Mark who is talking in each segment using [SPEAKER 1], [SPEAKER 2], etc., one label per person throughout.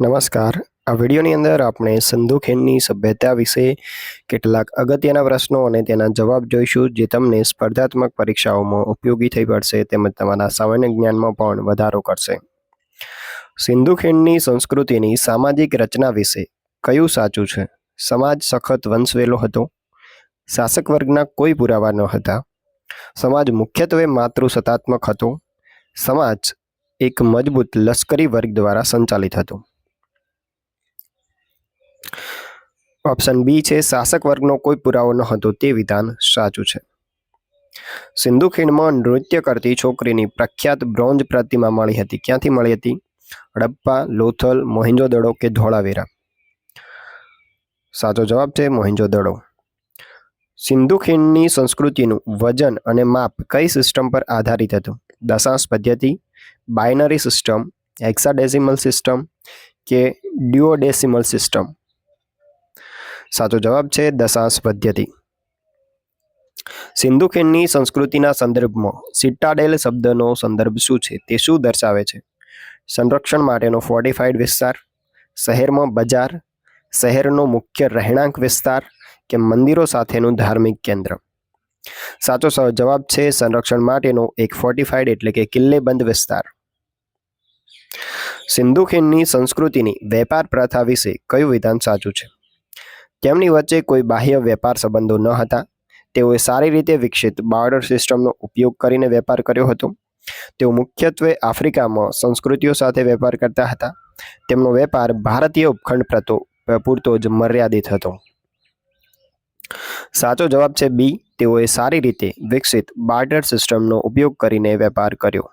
[SPEAKER 1] નમસ્કાર. આ વિડીયોની અંદર આપણે સિંધુ ખીણની સભ્યતા વિશે કેટલાક અગત્યના પ્રશ્નો અને તેના જવાબ જોઈશું જે તમને સ્પર્ધાત્મક પરીક્ષાઓમાં ઉપયોગી થઈ પડશે તેમજ તમારા સામાન્ય જ્ઞાનમાં પણ વધારો કરશે. સિંધુ ખીણની સંસ્કૃતિની સામાજિક રચના વિશે કયું સાચું છે? સમાજ સખત વંશવેલો હતો. શાસક વર્ગના કોઈ પુરાવા ન હતા. સમાજ મુખ્યત્વે માતૃસત્તાત્મક હતો. સમાજ એક મજબૂત લશ્કરી વર્ગ દ્વારા સંચાલિત હતું. ઓપ્શન બી છે, શાસક વર્ગનો કોઈ પુરાવો ન હતો, તે વિધાન સાચું છે. સિંધુ ખીણમાં નૃત્ય કરતી છોકરીની પ્રખ્યાત બ્રોન્ઝ પ્રતિમા મળી હતી. ક્યાંથી મળી હતી? હડપ્પા, લોથલ મોહેંજો-દડો કે ધોળાવીરા? સાચો જવાબ છે મોહેંજો-દડો સિંધુ ખીણની સંસ્કૃતિનું વજન અને માપ કઈ સિસ્ટમ પર આધારિત હતું? દશાંશ પદ્ધતિ બાઇનરી સિસ્ટમ, હેક્સાડેસિમલ સિસ્ટમ કે ડ્યુઓડેસિમલ સિસ્ટમ? સાચો જવાબ છે દશાંશ પદ્ધતિ. સિંધુ ખીણની સંસ્કૃતિના સંદર્ભમાં સિટ્ટાડેલ શબ્દનો સંદર્ભ શું છે તે શું દર્શાવે છે? સંરક્ષણ માટેનો ફોર્ટિફાઈડ વિસ્તાર, શહેરમાં બજાર, શહેરનો મુખ્ય રહેણાંક વિસ્તાર કે મંદિરો સાથેનું ધાર્મિક કેન્દ્ર? સાચો જવાબ છે સંરક્ષણ માટેનો એક ફોર્ટિફાઈડ એટલે કે કિલ્લેબંધ વિસ્તાર. સિંધુ ખીણની સંસ્કૃતિની વેપાર પ્રથા વિશે કયું વિધાન સાચું છે? તેમની વચ્ચે કોઈ બાહ્ય વેપાર સંબંધો ન હતા. તેઓએ સારી રીતે વિકસિત બાર્ડર સિસ્ટમનો ઉપયોગ કરીને વેપાર કર્યો હતો. તેઓ મુખ્યત્વે આફ્રિકામાં સંસ્કૃતિઓ સાથે વેપાર કરતા હતા. તેમનો વેપાર ભારતીય ઉપખંડ પ્રતો, પૂરતો જ મર્યાદિત હતો. સાચો જવાબ છે બી. તેઓએ સારી રીતે વિકસિત બાર્ટર સિસ્ટમનો ઉપયોગ કરીને વેપાર કર્યો.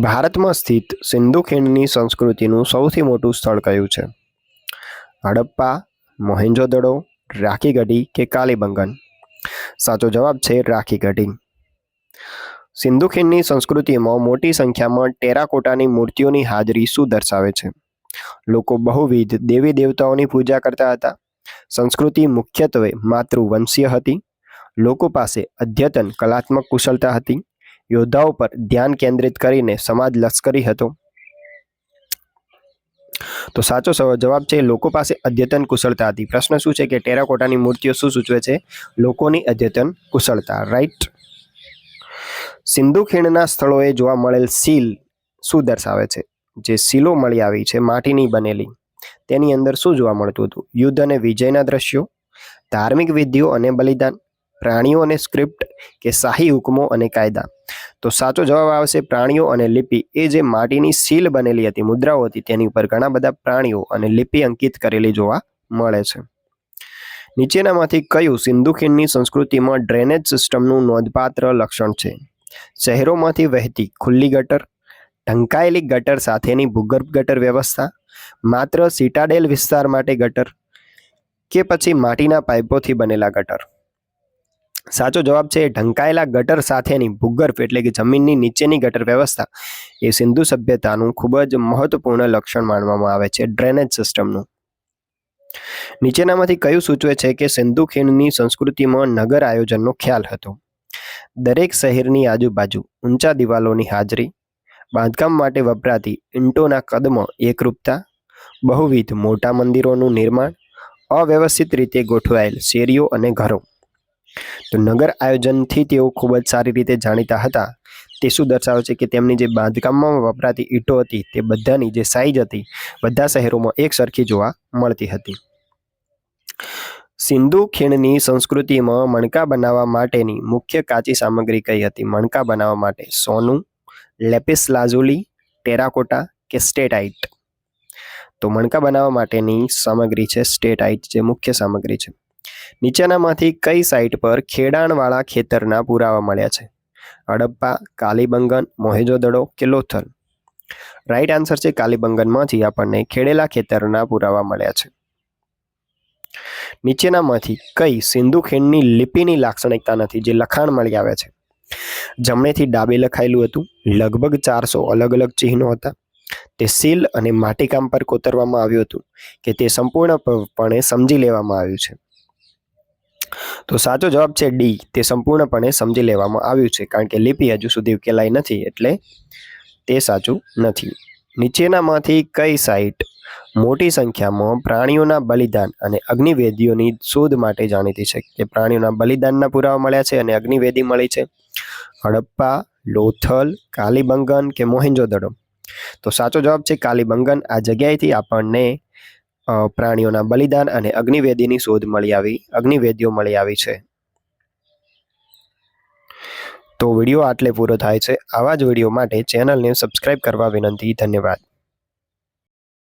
[SPEAKER 1] ભારતમાં સ્થિત સિંધુ ખીણની સંસ્કૃતિનું સૌથી મોટું સ્થળ કયું છે? હડપ્પા મોહેંજો-દડો રાખીગઢી કે કાલીબંગન? સાચો જવાબ છે રાખીગઢી. સિંધુ ખીણની સંસ્કૃતિમાં મોટી સંખ્યામાં ટેરાકોટાની મૂર્તિઓની હાજરી શું દર્શાવે છે? લોકો બહુવિધ દેવી દેવતાઓની પૂજા કરતા હતા. સંસ્કૃતિ મુખ્યત્વે માતૃવંશીય હતી. લોકો પાસે અદ્યતન કલાત્મક કુશળતા હતી. યોદ્ધાઓ પર ધ્યાન કેન્દ્રિત કરીને સમાજ લશ્કરી હતો. તો સાચો જવાબ છે લોકો પાસે અદ્યતન કુશળતા હતી. પ્રશ્ન શું છે કે ટેરાકોટાની મૂર્તિઓ શું સૂચવે છે? લોકોની અદ્યતન કુશળતા રાઈટ સિંધુ ખીણના સ્થળોએ જોવા મળેલ સીલ શું દર્શાવે છે? જે સીલો મળી આવી છે, માટીની બનેલી. તેની અંદર શું જોવા મળતું હતું? યુદ્ધ અને વિજયના દ્રશ્યો, ધાર્મિક વિધિઓ અને બલિદાન, પ્રાણીઓ અને સ્ક્રિપ્ટ કે શાહી હુકમો અને કાયદા. તો સાચો જવાબ આવશે પ્રાણીઓ અને લિપિ. એ જે માટીની સીલ બનેલી હતી, મુદ્રાઓ હતી, તેની ઉપર ઘણા બધા પ્રાણીઓ અને લિપિ અંકિત કરેલી જોવા મળે છે. નીચેનામાંથી કયું સિંધુ ખીણની સંસ્કૃતિમાં ડ્રેનેજ સિસ્ટમનું નોંધપાત્ર લક્ષણ છે? શહેરોમાંથી વહેતી ખુલ્લી ગટર, ઢંકાયેલી ગટર સાથેની ભૂગર્ભ ગટર વ્યવસ્થા માત્ર સિટાડેલ વિસ્તાર માટે ગટર કે પછી માટીના પાઇપોથી બનેલા ગટર? સાચો જવાબ છે ઢંકાયેલા ગટર સાથેની ભૂગર્ભ એટલે કે જમીનની નીચેની ગટર વ્યવસ્થા એ સિંધુ સભ્યતાનું ખૂબ જ મહત્વપૂર્ણ લક્ષણ માનવામાં આવે છે ડ્રેનેજ સિસ્ટમનું. નીચેનામાંથી કયું સૂચવે છે કે સિંધુ ખીણની સંસ્કૃતિમાં નગર આયોજનનો ખ્યાલ હતો? દરેક શહેરની આજુબાજુ ઊંચા દિવાલોની હાજરી, બાંધકામ માટે વપરાતી ઈંટોના કદમાં એકરૂપતા બહુવિધ મોટા મંદિરોનું નિર્માણ, અવ્યવસ્થિત રીતે ગોઠવાયેલ શેરીઓ અને ઘરો. તો નગર આયોજનથી તેઓ ખૂબ જ સારી રીતે જાણીતા હતા. તે શું દર્શાવે છે કે તેમની જે બાંધકામમાં વપરાતી ઈંટો હતી, તે બધાની જે સાઈઝ હતી, બધા શહેરોમાં એક સરખી જોવા મળતી હતી. સિંધુ ખીણની સંસ્કૃતિમાં મણકા બનાવવા માટેની મુખ્ય કાચી સામગ્રી કઈ હતી? મણકા બનાવવા માટે સોનું, લેપિસ લાઝુલી, ટેરાકોટા કે સ્ટેટાઇટ? તો મણકા બનાવવા માટેની સામગ્રી છે સ્ટેટાઇટ જે મુખ્ય સામગ્રી છે. નીચેનામાંથી કઈ સાઇટ પર ખેડાણવાળા ખેતરના પુરાવા મળ્યા છે? હડપ્પા, કાલીબંગન, મોહેજો-દડો કે લોથલ? રાઈટ આન્સર છે કાલીબંગનમાંથી આપણને ખેડેલા ખેતરના પુરાવા મળ્યા છે. નીચેનામાંથી કઈ સિંધુ ખીણની લિપિની લાક્ષણિકતા નથી જે લખાણ મળી આવે છે? જમણેથી ડાબે લખાયેલું હતું, લગભગ ચારસો અલગ અલગ ચિહ્નો હતા. તે સીલ અને માટીકામ પર કોતરવામાં આવ્યું હતું કે તે સંપૂર્ણપણે સમજી લેવામાં આવ્યું છે. તો સાચો જવાબ છે ડી. તે સંપૂર્ણપણે સમજી લેવામાં આવ્યું છે કારણ કે લિપિ હજુ સુધી ઉકેલાઈ નથી એટલે તે સાચું નથી. નીચેનામાંથી કઈ સાઇટ મોટી સંખ્યામાં પ્રાણીઓના બલિદાન અને અગ્નિવેદીઓની શોધ માટે જાણીતી છે કે પ્રાણીઓના બલિદાનના પુરાવા મળ્યા છે અને અગ્નિવેદી મળી છે? હડપ્પા, લોથલ, કાલીબંગન કે મોહેન્જોદડો? તો સાચો જવાબ છે કાલીબંગન. આ જગ્યાએથી આપણને પ્રાણીઓના બલિદાન અને અગ્નિવેદીની શોધ મળી આવી, અગ્નિવેદીઓ મળી આવી છે. તો વીડિયો આટલે પૂરો થાય છે. આવા જ વીડિયો માટે ચેનલને સબસ્ક્રાઇબ કરવા વિનંતી. ધન્યવાદ.